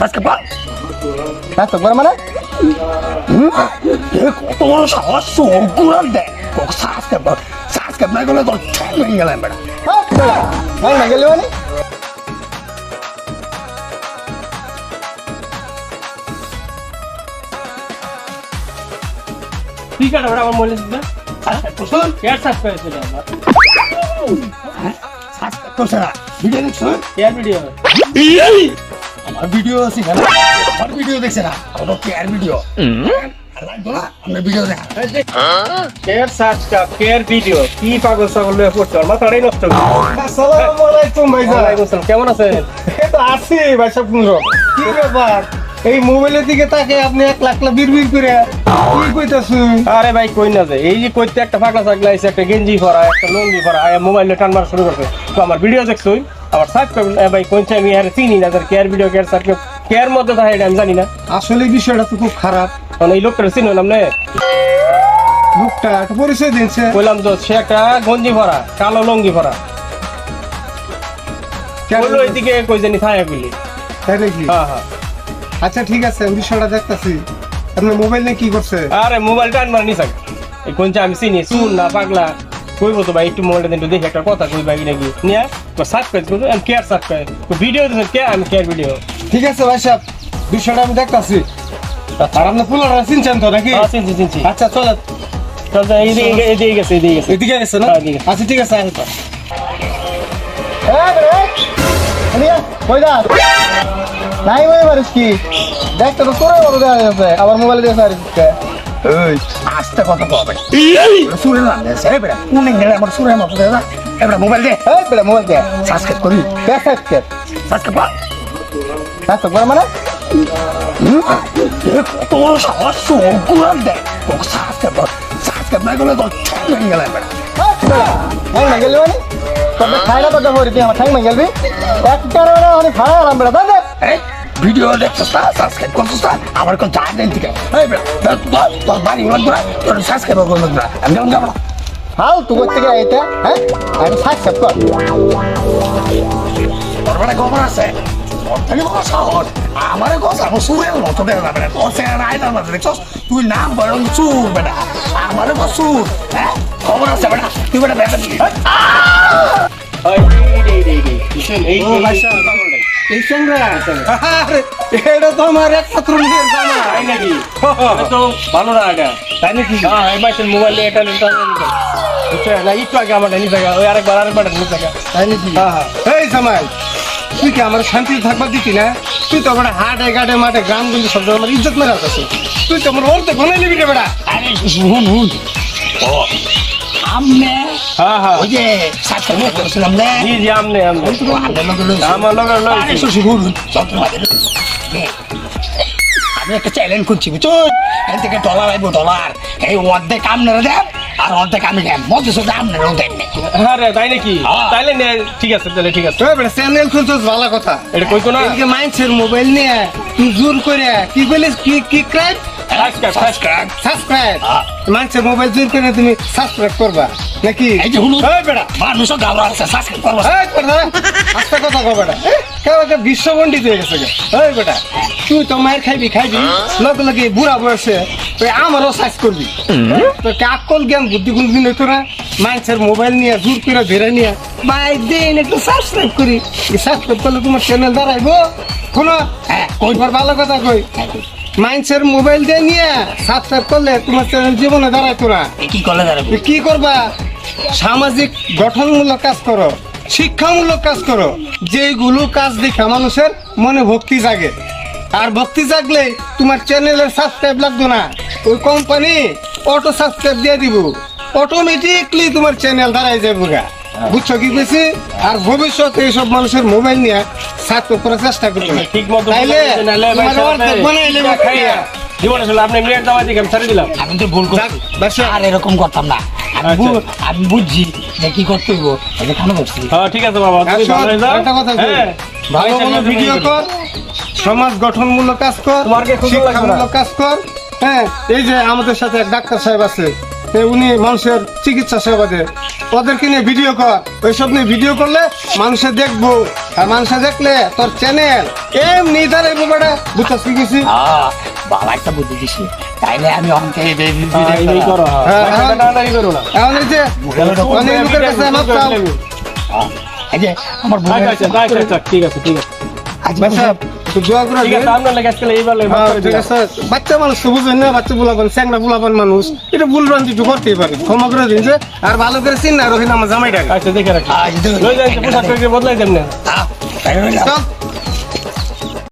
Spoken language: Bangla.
সাজকে পা সাজকে পা মানে কত বড় সাহস সঙ্কুরাল দে সাজকে পা সাজকে না গেলে তোর ঠ্যাং ভেঙে গেলাম হ্যাঁ না গেলে মানে ওরা আমার মনে করে সেরা ভিডিও দেখছ ভিডিও আমার ভিডিও আছে কেন আমার ভিডিও দেখছে না আমার কেয়ার ভিডিও কেমন আছেন? এই আছি ভাই সব কি ব্যাপার? এই মোবাইলের দিকে তাকে আপনি এক লাখ লাখ বিড় করে কি কইতাছেন? আরে ভাই কই না যে? এই যে কইতে একটা ফাঁকা ছাগলা আইছে একটা গেঞ্জি পরা একটা লুঙ্গি পরা মোবাইলে টানবার শুরু করছে। তো আমার ভিডিও দেখছই। আমার সাবস্ক্রাইব ভাই আমি আর চিনি না যার কেয়ার ভিডিও কেয়ার সাবস্ক্রাইব কেয়ার মধ্যে থাকে এটা আমি জানি না। আসলে বিষয়টা তো খুব খারাপ। কারণ এই লোকটা চিনি না লোকটা একটা পরিচয় দিনছে বললাম তো সে একটা গঞ্জি ভরা কালো লুঙ্গি ভরা। এইদিকে কই জানি থায়া বলি। তাই নাকি? হ্যাঁ হ্যাঁ। আচ্ছা ঠিক আছে আমি বিষয়টা দেখতাছি। আপনার মোবাইল নিয়ে কি করছে? আরে মোবাইল টান মার নিসাক এই কোনটা আমি চিনি শুন না পাগলা? কইবো তো ভাই একটু মোবাইলটা একটু দেখি একটা কথা কই ভাই নাকি? নিয়া তো সাবস্ক্রাইব করো আমি কেয়ার সাবস্ক্রাইব তো ভিডিও দিছেন কে আমি কেয়ার ভিডিও ঠিক আছে ভাই সাহেব বিষয়টা আমি দেখতাছি। আর আপনি পুলারা চিনছেন তো নাকি? হ্যাঁ চিনছি চিনছি। আচ্ছা চলে চল চল, এইদিকে এদিকে গেছে এদিকে গেছে। এদিকে গেছে না? হ্যাঁ, এদিকে। আচ্ছা ঠিক আছে আসো নাই ওই বারিস কি দেখতে তো তোরে বড় দেখা যাচ্ছে আবার মোবাইলে দেখে আর এই আস্তে কথা কবে সুরে না সে বেটা কোনে গেলে আমার সুরে মতো দে না এবারে মোবাইল দে। এই বেটা মোবাইল দে। সাবস্ক্রাইব করি। দে সাবস্ক্রাইব সাবস্ক্রাইব কর। সাবস্ক্রাইব কর মানে? কত বড় সাহস সঙ্কুরাল দে। সাবস্ক্রাইব কর। সাবস্ক্রাইব না করলে ঠ্যাং ভেঙে গেলাম বেটা ঠ্যাং ভেঙে গেলে মানে? তবে খাইলা তো দেখো তুই আমার ঠ্যাং ভেঙে গেলবি একটা অনেক খারাপ আলাম বেটা দাদা ভিডিও দেখছিস না সাবস্ক্রাইব করছিস না আমার কোন যা দেন থেকে এই বেটা তোর তোর বাড়ি লাগবে তোর সাবস্ক্রাইব করবে না আমি কেমন যাব হাল তুই করতে গিয়ে এটা হ্যাঁ আমি সাবস্ক্রাইব কর তোর মানে খবর আছে তোর বড় সাহস আমারে কথা আমার সুরের মতো দেখা যাবে না তোর দেখছস তুই নাম বরং চুর বেটা আমারে বড় চুর হ্যাঁ খবর আছে বেটা তুই বেটা বেটা এই, এই, এই, এই, এই, এই, এই, ও, ভাই সাহেব। পাগলটাই। এই সঙ্গে আরে এটা তো আমার একমাত্র নিজের জানা তাই নাকি? এটা তো ভালো না এটা। তাই নাকি? হ্যাঁ এই মাসের মোবাইলে এটা এটা বুঝছ? না একটু আগে আমার নিয়ে থাকা ওই আরেকবার আরেকবার নিয়ে থাকা তাই নাকি? হ্যাঁ হ্যাঁ। এই জামাই তুই কি আমার শান্তি থাকবার দিতি না? তুই তো আমার হাটে ঘাটে মাঠে গ্রামগুলি সব জায়গায় আমার ইজ্জত মেরে আসছিস তুই তো আমার অর্ধেক বানাই নিবি রে বেটা আরে শুনুন হুন ও আমনে হ্যাঁ হ্যাঁ। ওই যে সাবস্ক্রাইব করেছিলাম না? জি জি আমনে আমনে। তো লগে লইছি আরে লইছি শুনুন আমি একটা চ্যালেঞ্জ করছি বুঝছ? এর থেকে ডলার আইবো ডলার এই অর্ধেক আপনারা দেন আর অর্ধেক আমি দেন। মধ্যে শুধু আপনারাও দেন আরে তাই নাকি? হ্যাঁ। তাইলে নে ঠিক আছে তাহলে ঠিক আছে। বেটা চ্যানেল খুলছিস ভালো কথা। এটা কইতো না? এদিকে মাইন্সের মোবাইল নিয়ে তুই জোর করে কি বলিস কি কি ক্রাইম সাবস্ক্রাইব সাবস্ক্রাইব সাবস্ক্রাইব হ্যাঁ। মোবাইল জোর করে তুমি সাবস্ক্রাইব করবা নাকি? এই যে হুলু এই বেটা। মানুষও গাবরা আছে সাবস্ক্রাইব করব এই বেটা আস্তে কথা কো বেটা। কেউ একটা বিশ্ব পণ্ডিত হয়ে গেছে এই বেটা তুই তো মায়ের খাইবি খাইবি। লগে লগে বুড়া বয়সে তুই আমারও সাইজ করবি। জ্ঞান বুদ্ধি কোন দিন হইতো না। মানুষের মোবাইল নিয়ে জোর করে ধরে নিয়ে ভাই দেন একটু সাবস্ক্রাইব করি। সাবস্ক্রাইব করলে তোমার চ্যানেল দাঁড়াইবো। শোনো হ্যাঁ ভালো কথা কই? মাইন্সের মোবাইল দিয়ে নিয়ে সাবস্ক্রাইব করলে তোমার চ্যানেল জীবনে দাঁড়াইতো না এ কি করলে দাঁড়াবো? কি করবা? সামাজিক গঠনমূলক কাজ করো শিক্ষামূলক কাজ করো যেগুলো কাজ দেখা মানুষের মনে ভক্তি জাগে। আর ভক্তি জাগলে তোমার চ্যানেলের সাবস্ক্রাইব লাগতো না। ওই কোম্পানি অটো সাবস্ক্রাইব দিয়ে দিব। অটোমেটিকলি তোমার চ্যানেল দাঁড়ায় যাবে গা বুঝছ কি বেশি আর ভবিষ্যতে এইসব মানুষের মোবাইল নিয়ে করার চেষ্টা করবে ঠিক মতো তাইলে তোমার অর্ধেক বানাই নেবে খাইয়া। জীবনে আসলে আপনি মিনিট দাওয়া দিকে আমি ছেড়ে দিলাম। আমি তো ভুল করছি। আর এরকম করতাম না। আমি বুঝছি যে কি করতে হইব এটা কেন করছি? হ্যাঁ ঠিক আছে বাবা তুমি ভালো যাও। একটা কথা হ্যাঁ। ভালো ভালো ভিডিও কর সমাজ গঠনমূলক কাজ কর? শিক্ষামূলক কাজ কর হ্যাঁ। এই যে আমাদের সাথে ডাক্তার সাহেব আছে উনি মানুষের চিকিৎসা সেবা দেয়। ওদেরকে নিয়ে ভিডিও কর। ওইসব নিয়ে ভিডিও করলে মানুষে দেখব। আর মানুষে দেখলে তোর চ্যানেল এমনি দাঁড়াইবো বেটা। বুঝছস কি গেছি বাবা একটা বুদ্ধি দিছি। তাইলে আমি অঙ্কে হ্যাঁ, এই করো। টানাটানি করো না। এখন এই যে অনেক লোকের কাছে মাপ চাও আমার আচ্ছা আচ্ছা আচ্ছা, আচ্ছা ঠিক আছে ঠিক আছে। বাচ্চা হ্যাঁ, ঠিক আছে বাচ্চা মানুষ তো বুঝেন না বাচ্চা বুলাবেন স্যাংরা বুলাবেন মানুষ। এটা ভুল রান্তি একটু করতেই পারে। ক্ষমা করে দিন যে আর ভালো করে চিন না রহিন আমার জামাইটাকে। আচ্ছা দেখে রাখি। বদলাই দেন না।